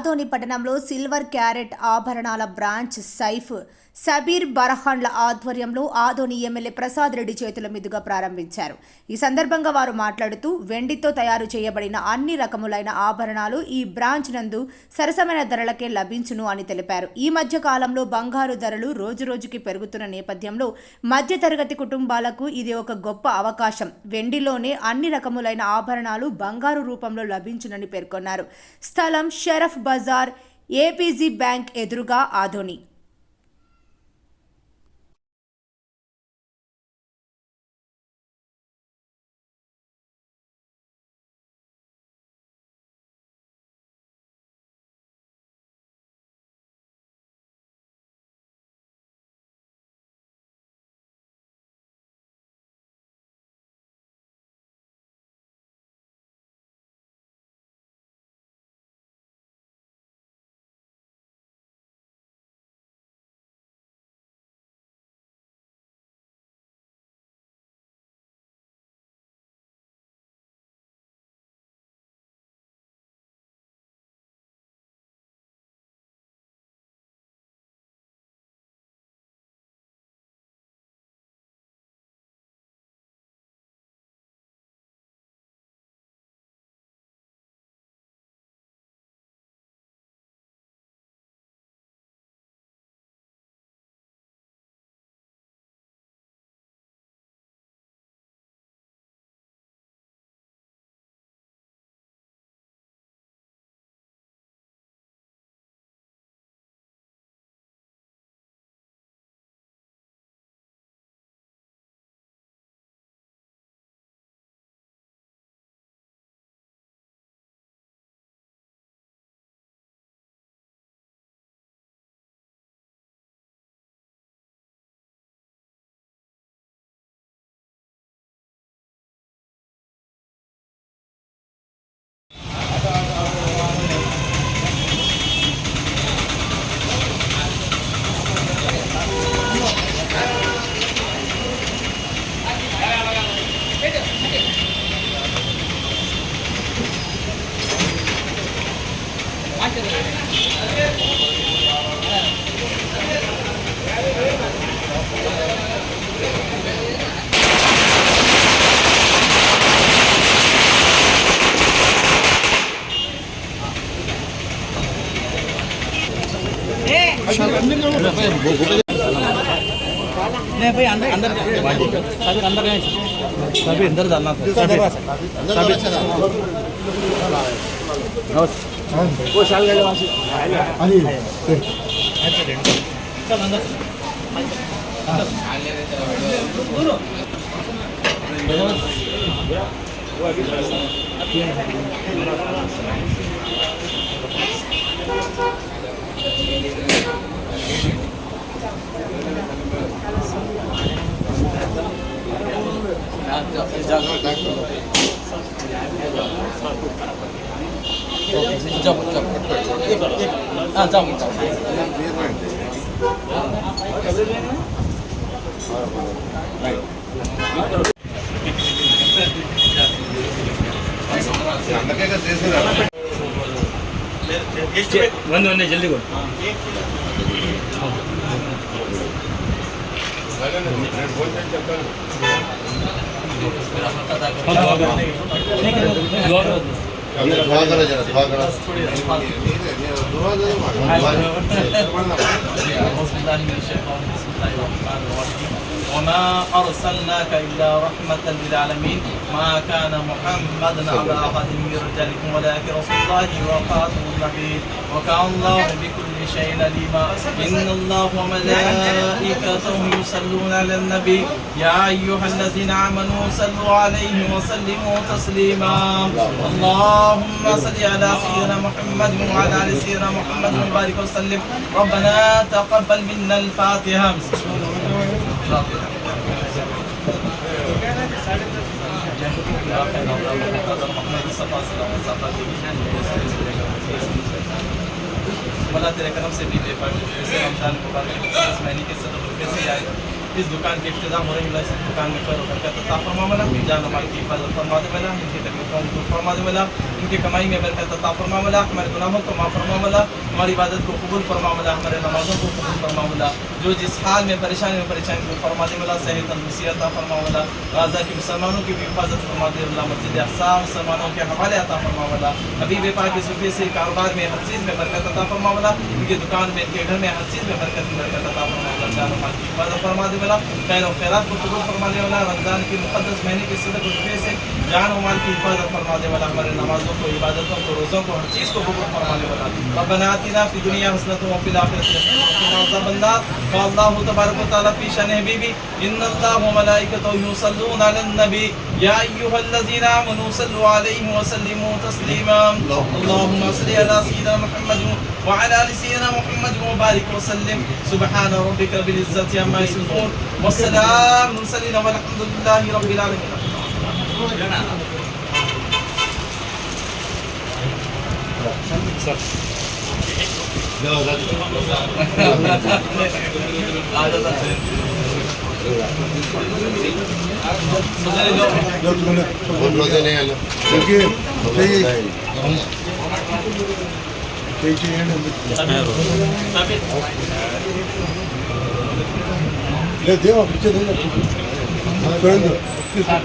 ఆదోని పట్టణంలో silver carat ఆభరణాల branch Saif Sabir బరహాన్ల ఆధ్వర్యంలో ఆదోని ఎమ్మెల్యే ప్రసాద్ రెడ్డి చేతుల మీదుగా ప్రారంభించారు. ఈ సందర్భంగా వారు మాట్లాడుతూ వెండితో తయారు చేయబడిన అన్ని రకములైన ఆభరణాలు ఈ బ్రాంచ్ నందు సరసమైన ధరలకే లభించును అని తెలిపారు. ఈ మధ్య కాలంలో బంగారు ధరలు రోజురోజుకి పెరుగుతున్న నేపథ్యంలో మధ్యతరగతి కుటుంబాలకు ఇది ఒక గొప్ప అవకాశం. వెండిలోనే అన్ని రకములైన ఆభరణాలు బంగారు రూపంలో లభించునని పేర్కొన్నారు. స్థలం షరఫ్ బజార్ ఏపీజీ బ్యాంక్ ఎదురుగా ఆధోని नहीं भाई अंदर अंदर सभी अंदर गए सभी अंदर डालना था सभी सभी वो शाल गए वहाँ అందరికీ చేసేదా ಒಂದು ಒಂದೇ ಜಲ್ದಿ ಕೊಡು দোয়া وما أرسلناك إلا رحمة للعالمين ما كان محمد على أحد من رجالكم ولكن رسول الله وخاتم النبي وكان الله بكل شيء عليما إن الله وملائكته يصلون على النبي يا أيها الذين آمنوا صلوا عليه وسلموا تسليما اللهم صل على سيدنا محمد وعلى آل سيدنا محمد وبارك وسلم ربنا تقبل منا الفاتحة zaten avlarını kazanmak neydi safhasıyla mazatlar demişken मला ते रकम से भी ले पाए जैसे रमज़ान मुबारक उस्मानी के सदर से आए इस दुकान की हो रही इस दुकान में खैर बरकत अता फरमा मला जान माल की हिफाजत फरमा मिला मला इनकी तकलीफों को फरमा मला इनकी कमाई में बरकत अता फरमा मला हमारे गुनाहों को माफ़ फरमा मला हमारी इबादत को कबूल फरमा मला हमारे नमाजों को कबूल फरमा मला जो जिस हाल में परेशानी में परेशानी को फरमा मला सही अता फरमा मला गाजा की मुसलमानों की भी हिफाजत फरमा अल्लाह मस्जिद अक्सा, मुसलमानों के हवाले अता फरमा मला हबीब पाक के सुफी से कारोबार में हर चीज़ में बरकत अता फरमा मला इनके दुकान में, इनके घर में हर चीज़ में बरकत बरकत अता फरमा रमज़ान की फरमा दे वाला, खैर और खैरात को कबूल फरमाने वाला, रमज़ान के मुकदस महीने के सदक रुपये से जान और की हिफाजत फरमा दे वाला, हमारे नमाजों को, इबादतों को, रोज़ों को, हर चीज़ को कबूल फरमाने वाला। अब बनाती ना फिर दुनिया हसनत वफिल बंदा अल्लाह तबारक ताली फ़ी शन हबीबी इन अल्लाह मलाइकतहू युसल्लून अलन नबी। या अय्युहल्लज़ीन आमनू सल्लु अलैहि वसल्लिमू तस्लीमा। अल्लाहुम्मा सल्लि अला सय्यिदिना मुहम्मद وعلى آل سيدنا محمد وبارك وسلم. سبحان ربك رب العزة عما يصفون. والسلام المرسلين والحمد لله رب العالمين. لا لا لا لا لا لا లేదు దేవా ఇచ్చేది చూడండి సార్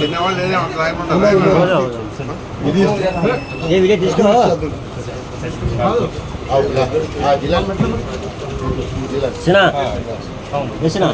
తిన్న వాళ్ళు లేదే రాయమంటారు ఇది ఏ వీడియో తీసుకో జిల్లా జిల్లా సినా వేసినా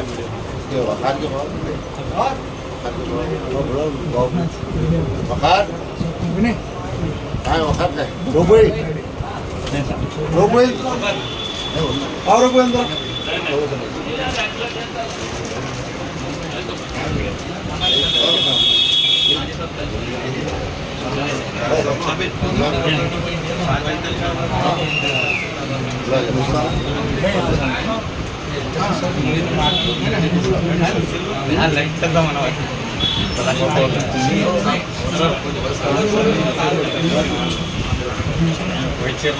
వైద్య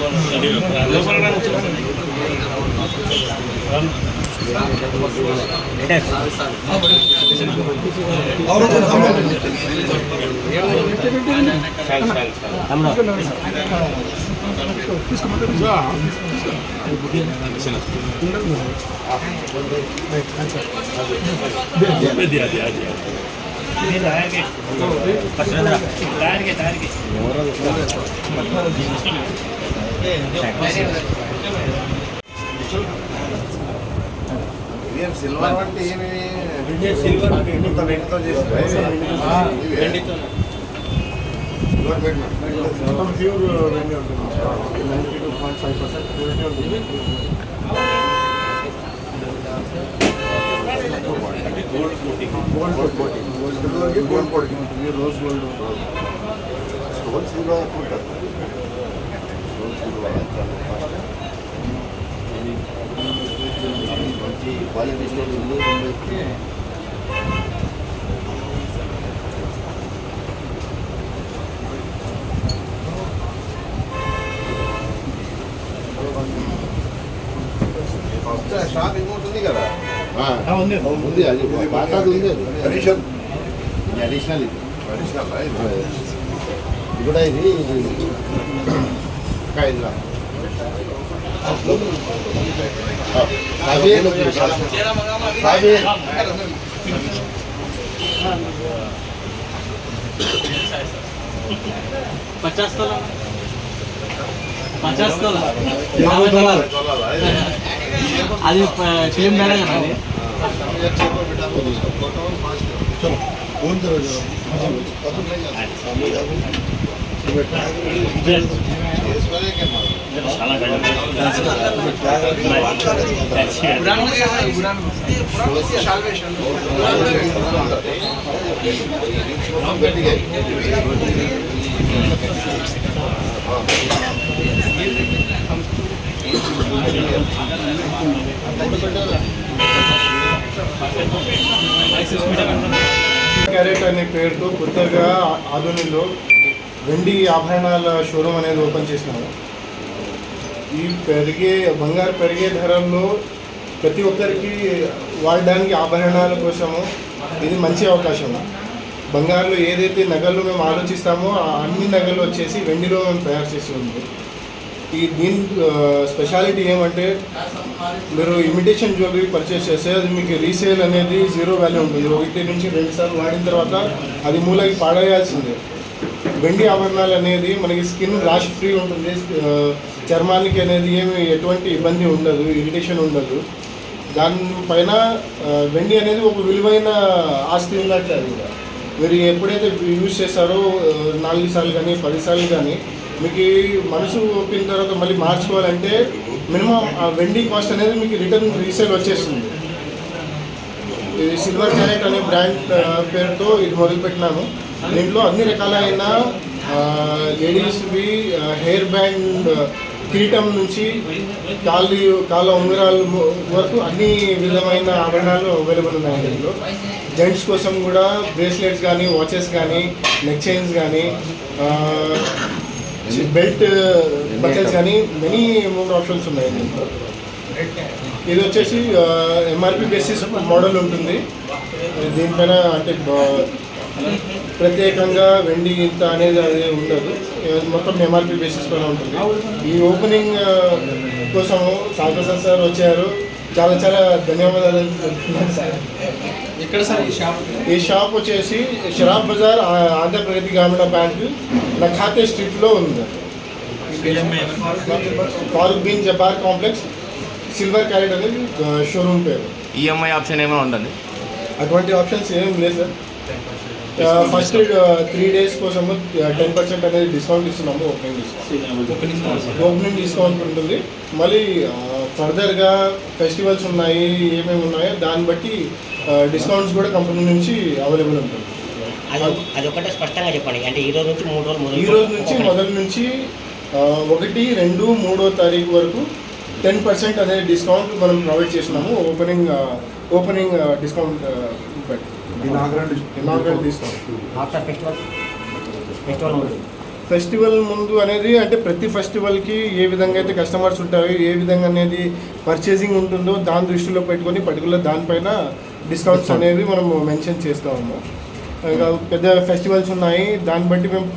टायर के ఏం సిల్వర్ అంటే ఏమి సిల్వర్ వెండితో వెండితో చేసి వెండితో ప్యూర్ వెండి ఉంటుంది. Ninety two point five percent purity ఉంటుంది. Gold coating. Gold coating. Gold gold ఉంది షాప్ ఇంకోటి ఉంది. కదా ఉంది అది పాతది ఉంది అడిషన్ అడిషనల్ ఇది అడిషనల్ ఇది కూడా ఇది ఇది ఇంకా ఇది साबिर साबिर पचास तोला। पचास तोला। डॉलर आधी फ़िल्म बना करा दे चलो। फ़ोन करो जरा बैठा है క్యారెట్ అనే పేరుతో కొత్తగా ఆధునిలో వెండి ఆభరణాల షోరూమ్ అనేది ఓపెన్ చేసినాము ఈ పెరిగే బంగారు పెరిగే ధరల్లో ప్రతి ఒక్కరికి వాడడానికి ఆభరణాల కోసము ఇది మంచి అవకాశం. బంగారులో ఏదైతే నగలు మేము ఆలోచిస్తామో ఆ అన్ని నగలు వచ్చేసి వెండిలో మేము తయారు చేసి ఉంది. ఈ దీని స్పెషాలిటీ ఏమంటే మీరు ఇమిటేషన్ జ్యువెలరీ పర్చేస్ చేస్తే అది మీకు రీసేల్ అనేది జీరో వాల్యూ ఉంటుంది. ఒకటి నుంచి రెండు సార్లు వాడిన తర్వాత అది మూలకి పాడేయాల్సిందే. వెండి ఆభరణాలు అనేది మనకి స్కిన్ రాష్ ఫ్రీ ఉంటుంది. చర్మానికి అనేది ఏమి ఎటువంటి ఇబ్బంది ఉండదు ఇరిటేషన్ ఉండదు. దానిపైన వెండి అనేది ఒక విలువైన ఆస్తి ఉన్నట్టు అది కూడా. మీరు ఎప్పుడైతే యూజ్ చేస్తారో నాలుగు సార్లు కానీ పది సార్లు కానీ మీకు ఈ మనసు ఒప్పిన తర్వాత మళ్ళీ మార్చుకోవాలంటే మినిమం ఆ వెండి కాస్ట్ అనేది మీకు రిటర్న్ రీసేల్ వచ్చేస్తుంది. ఇది సిల్వర్ క్యారెట్ అనే బ్రాండ్ పేరుతో ఇది మొదలుపెట్టినాను. దీంట్లో అన్ని రకాలైన లేడీస్వి హెయిర్ బ్యాండ్ కిరీటం నుంచి కాళ్ళు కాళ్ళ ఉంగరాలు వరకు అన్ని విధమైన ఆభరణాలు అవైలబుల్ ఉన్నాయి దీంట్లో జెంట్స్ కోసం కూడా బ్రేస్లెట్స్ కానీ వాచెస్ కానీ నెక్ చైన్స్ కానీ బెల్ట్ బటన్స్ కానీ మెనీ మూడు ఆప్షన్స్ ఉన్నాయి దీంట్లో ఇది వచ్చేసి ఎంఆర్పి బేసిస్ మోడల్ ఉంటుంది. దీనిపైన అంటే ప్రత్యేకంగా వెండి ఇంత అనేది అది ఉండదు. మొత్తం ఎంఆర్పి బేసిస్ పైన ఉంటుంది. ఈ ఓపెనింగ్ కోసము సాగర్ సార్ వచ్చారు. చాలా చాలా ధన్యవాదాలు సార్. ఎక్కడ సార్ ఈ షాప్ ఈ షాప్ వచ్చేసి షరాబ్ బజార్ ఆంధ్రప్రదేశ్ గ్రామీణ బ్యాంక్ నఖాతే స్ట్రీట్లో ఉంది. Farooq Bin Jabar complex silver carat అనేది షోరూమ్ పేరు. ఈఎంఐ ఆప్షన్ ఏమైనా ఉందండి? అటువంటి ఆప్షన్స్ ఏం లేదు సార్. ఫస్ట్ త్రీ డేస్ కోసము టెన్ పర్సెంట్ అనేది డిస్కౌంట్ ఇస్తున్నాము ఓపెనింగ్ డిస్కౌంట్ ఓపెనింగ్ డిస్కౌంట్ ఉంటుంది. మళ్ళీ ఫర్దర్గా ఫెస్టివల్స్ ఉన్నాయి ఏమేమి ఉన్నాయో దాన్ని బట్టి డిస్కౌంట్స్ కూడా కంపెనీ నుంచి అవైలబుల్ ఉంటుంది. అది అది ఒకటే స్పష్టంగా చెప్పండి. అంటే ఈ రోజు నుంచి మూడు రోజులు ఈ రోజు నుంచి మొదటి నుంచి ఒకటి రెండు మూడో తారీఖు వరకు టెన్ పర్సెంట్ అనేది డిస్కౌంట్ మనం ప్రొవైడ్ చేస్తున్నాము ఓపెనింగ్ ఓపెనింగ్ డిస్కౌంట్ ఫెస్టివల్ ముందు ఫెస్టివల్ ముందు అనేది అంటే ప్రతి ఫెస్టివల్కి ఏ విధంగా అయితే కస్టమర్స్ ఉంటారో ఏ విధంగా అనేది పర్చేసింగ్ ఉంటుందో దాని దృష్టిలో పెట్టుకొని పర్టికులర్ దానిపైన డిస్కౌంట్స్ అనేవి మనం మెన్షన్ చేస్తాము. ఇంకా పెద్ద ఫెస్టివల్స్ ఉన్నాయి. దాన్ని బట్టి మేము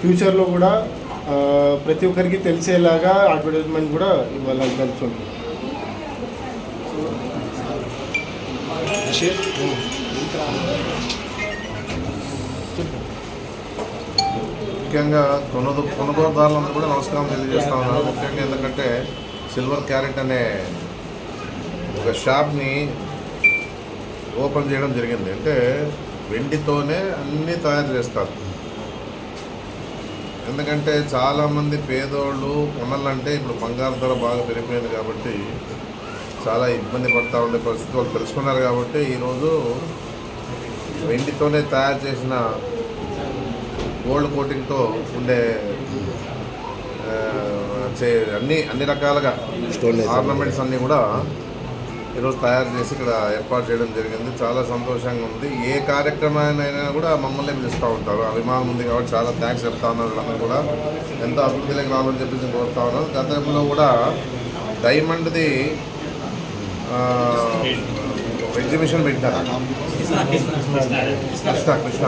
ఫ్యూచర్లో కూడా ఆ, ప్రతి ఒక్కరికి తెలిసేలాగా అడ్వర్టైజ్మెంట్ కూడా ఇవ్వాలని తెలుసుకుంటాం ముఖ్యంగా కొనుగో కొనుగోలుదారులందరూ కూడా నమస్కారం తెలియజేస్తా ఉన్నాను ముఖ్యంగా ఎందుకంటే సిల్వర్ క్యారెట్ అనే ఒక షాప్ని ఓపెన్ చేయడం జరిగింది. అంటే వెండితోనే అన్నీ తయారు చేస్తారు. ఎందుకంటే చాలామంది పేదోళ్ళు కొనాలంటే ఇప్పుడు బంగారు ధర బాగా పెరిగిపోయింది కాబట్టి చాలా ఇబ్బంది పడతా ఉండే పరిస్థితి వాళ్ళు తెలుసుకున్నారు కాబట్టి ఈరోజు వెండితోనే తయారు చేసిన గోల్డ్ కోటింగ్తో ఉండే అన్ని అన్ని రకాలుగా ఆర్నమెంట్స్ అన్నీ కూడా ఈరోజు తయారు చేసి ఇక్కడ ఏర్పాటు చేయడం జరిగింది. చాలా సంతోషంగా ఉంది. ఏ కార్యక్రమాన్నైనా కూడా మమ్మల్ని పిలుస్తూ ఉంటారు. అభిమానం ఉంది కాబట్టి చాలా థ్యాంక్స్ చెప్తా ఉన్నారు కూడా. ఎంతో అభివృద్ధిలోకి రావాలని చెప్పేసి కోరుతా ఉన్నాను గతంలో కూడా డైమండ్ది ఎగ్జిబిషన్ పెట్టారు. కృష్ణ కృష్ణ.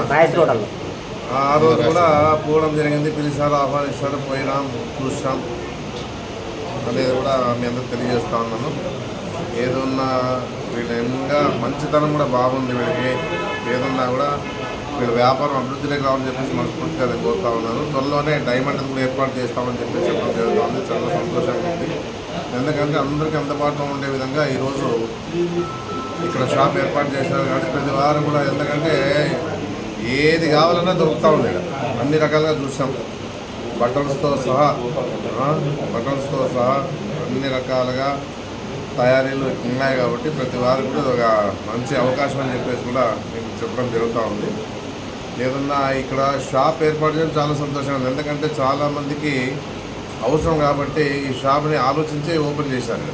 ఆ రోజు కూడా పోవడం జరిగింది. పిలిచారు ఆహ్వానించారు పోయినాం చూసాం అనేది కూడా మీ అందరికి తెలియజేస్తా ఉన్నాను. ఏదున్నా వీళ్ళ ఇంకా మంచితనం కూడా బాగుంది వీళ్ళకి. ఏదున్నా కూడా వీళ్ళ వ్యాపారం అభివృద్ధిలోకి రావాలని చెప్పేసి మనస్ఫూర్తిగా నేను కోరుతా ఉన్నాను. త్వరలోనే డైమండ్ కూడా ఏర్పాటు చేస్తామని చెప్పేసి చెప్పడం జరుగుతుంది. చాలా సంతోషంగా ఉంది. ఎందుకంటే అందరికీ అందుబాటులో ఉండే విధంగా ఈరోజు ఇక్కడ షాప్ ఏర్పాటు చేశారు కాబట్టి ప్రతి వారం కూడా ఎందుకంటే ఏది కావాలన్నా దొరుకుతూ ఉంది అన్ని రకాలుగా చూసాం. బటన్స్తో సహా బటన్స్తో సహా అన్ని రకాలుగా తయారీలు ఉన్నాయి కాబట్టి ప్రతి వారు కూడా ఒక మంచి అవకాశం అని చెప్పేసి కూడా మీకు చెప్పడం జరుగుతూ ఉంది. ఏదన్నా ఇక్కడ షాప్ ఏర్పాటు చేయడం చాలా సంతోషంగా ఉంది. ఎందుకంటే చాలామందికి అవసరం కాబట్టి ఈ షాప్ని ఆలోచించే ఓపెన్ చేశారు.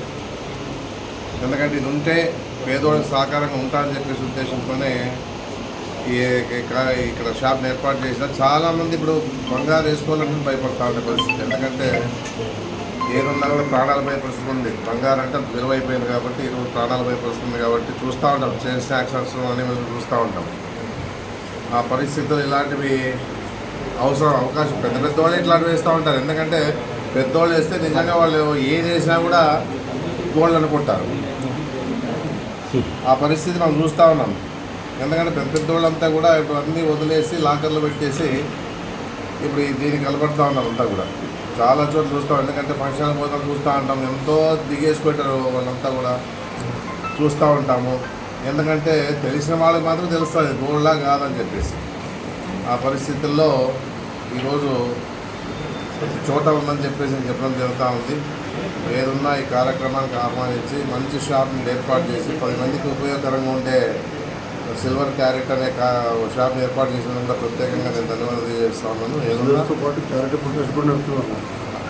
ఎందుకంటే ఇది ఉంటే పేదోళ్ళకి సహకారంగా ఉంటారని చెప్పేసి ఉద్దేశంతోనే ఈ ఇక్కడ ఇక్కడ షాప్ని ఏర్పాటు చేసిన చాలామంది ఇప్పుడు బంగారు వేసుకోవాలంటే భయపడతా ఉండే పరిస్థితి. ఎందుకంటే ఏదున్నా కూడా ప్రాణాల భయ పరిస్థితి ఉంది బంగారు అంటే విలువైపోయింది కాబట్టి ఈరోజు ప్రాణాల భయ పరిస్థితి ఉంది కాబట్టి చూస్తూ ఉంటాం. చైన్ స్నాక్స్ అనేవి మేము చూస్తూ ఉంటాం. ఆ పరిస్థితులు ఇలాంటివి అవసరం అవకాశం పెద్ద పెద్దవాళ్ళు ఇట్లాంటివి వేస్తూ ఉంటారు. ఎందుకంటే పెద్దవాళ్ళు వేస్తే నిజంగా వాళ్ళు ఏది వేసినా కూడా గోల్డ్ అనుకుంటారు. ఆ పరిస్థితి మనం చూస్తూ ఉన్నాం. ఎందుకంటే పెద్ద పెద్దవాళ్ళంతా కూడా ఇప్పుడు అన్నీ వదిలేసి లాకర్లు పెట్టేసి ఇప్పుడు దీనికి కలపడుతూ ఉన్నారు అంతా కూడా. చాలా చోట్ల చూస్తాం. ఎందుకంటే ఫంక్షన్ పోతాం చూస్తూ ఉంటాం. ఎంతో దిగేసుకుంటారు వాళ్ళంతా కూడా. చూస్తూ ఉంటాము. ఎందుకంటే తెలిసిన వాళ్ళకి మాత్రం తెలుస్తుంది గోల్లా కాదని చెప్పేసి. ఆ పరిస్థితుల్లో ఈరోజు చోట ఉందని చెప్పేసి నేను చెప్పడం జరుగుతూ ఉంది. ఏదున్నా ఈ కార్యక్రమానికి ఆహ్వానించి మంచి షాప్ని ఏర్పాటు చేసి పది మందికి ఉపయోగకరంగా ఉండే సిల్వర్ క్యారెట్ అనే కా షాప్ని ఏర్పాటు చేసినందుకు కూడా ప్రత్యేకంగా నేను ధన్యవాదాలు తెలియజేస్తా ఉన్నాను. ఏదున్నా అందరితో పాటు చారిటబుల్ ట్రస్ట్ కూడా నడుపుతున్నాం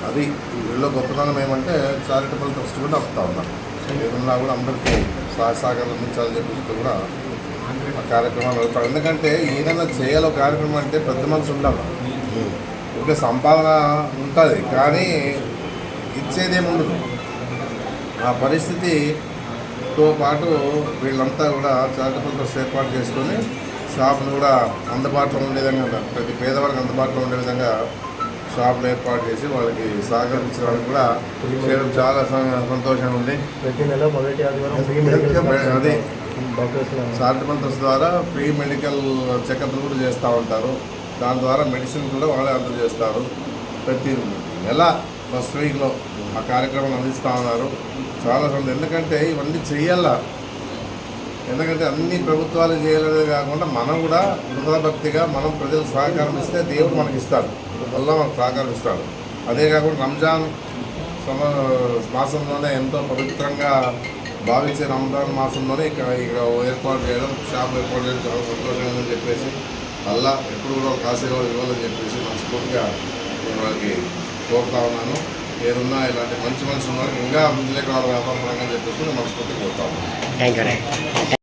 అది వీళ్ళలో గొప్పతనం ఏమంటే చారిటబుల్ ట్రస్ట్ కూడా నడుపుతా ఉన్నాం. ఏదన్నా కూడా అందరికీ సహాయ సహకారం అందించాలని చెప్పేసి కూడా ఆ కార్యక్రమాలు నడుపుతాం. ఎందుకంటే ఏదైనా చేయాలో కార్యక్రమం అంటే పెద్ద మనసు ఉండాలి. ఇంకా సంపాదన ఉంటుంది కానీ ఇచ్చేదేముండదు. ఆ పరిస్థితితో పాటు వీళ్ళంతా కూడా ట్రస్ట్ ఏర్పాటు చేసుకొని షాప్ను కూడా అందుబాటులో ఉండే విధంగా ప్రతి పేదవారికి అందుబాటులో ఉండే విధంగా షాపులు ఏర్పాటు చేసి వాళ్ళకి సహకరించడానికి కూడా చేయడం చాలా సంతోషంగా ఉంది. ప్రతి నెల మొదటి ఆదివారం అదే ట్రస్ట్ ద్వారా ఫ్రీ మెడికల్ చెకప్లు కూడా చేస్తూ ఉంటారు. దాని ద్వారా మెడిసిన్ కూడా వాళ్ళే అందజేస్తారు ప్రతి నెల ఫస్ట్ వీక్లో ఆ కార్యక్రమాలు అందిస్తూ ఉన్నారు. చాలా సంతోషం. ఎందుకంటే ఇవన్నీ చేయాల ఎందుకంటే అన్ని ప్రభుత్వాలు చేయాలనే కాకుండా మనం కూడా భక్తిగా మనం ప్రజలకు సహకారం ఇస్తే దేవుడు మనకి ఇస్తాడు. వల్ల మనకు సహకారం ఇస్తాడు. అదే కాకుండా రంజాన్ సమ మాసంలోనే ఎంతో పవిత్రంగా భావించే రంజాన్ మాసంలోనే ఇక్కడ ఇక్కడ ఏర్పాటు చేయడం షాప్ ఏర్పాటు చేయడం చాలా సంతోషంగా చెప్పేసి అలా ఎప్పుడు కూడా కాసేవాళ్ళు ఇవ్వాలని చెప్పేసి మనస్ఫూర్తిగా నేను వాళ్ళకి కోరుతా ఉన్నాను. ఏదున్నా ఇలాంటి మంచి మనుషులు ఉన్నారు ఇంకా ముందులే రావాలి వ్యాపారం పరంగా చెప్పేసి మనస్ఫూర్తి మనస్ఫూర్తిగా థ్యాంక్ యూ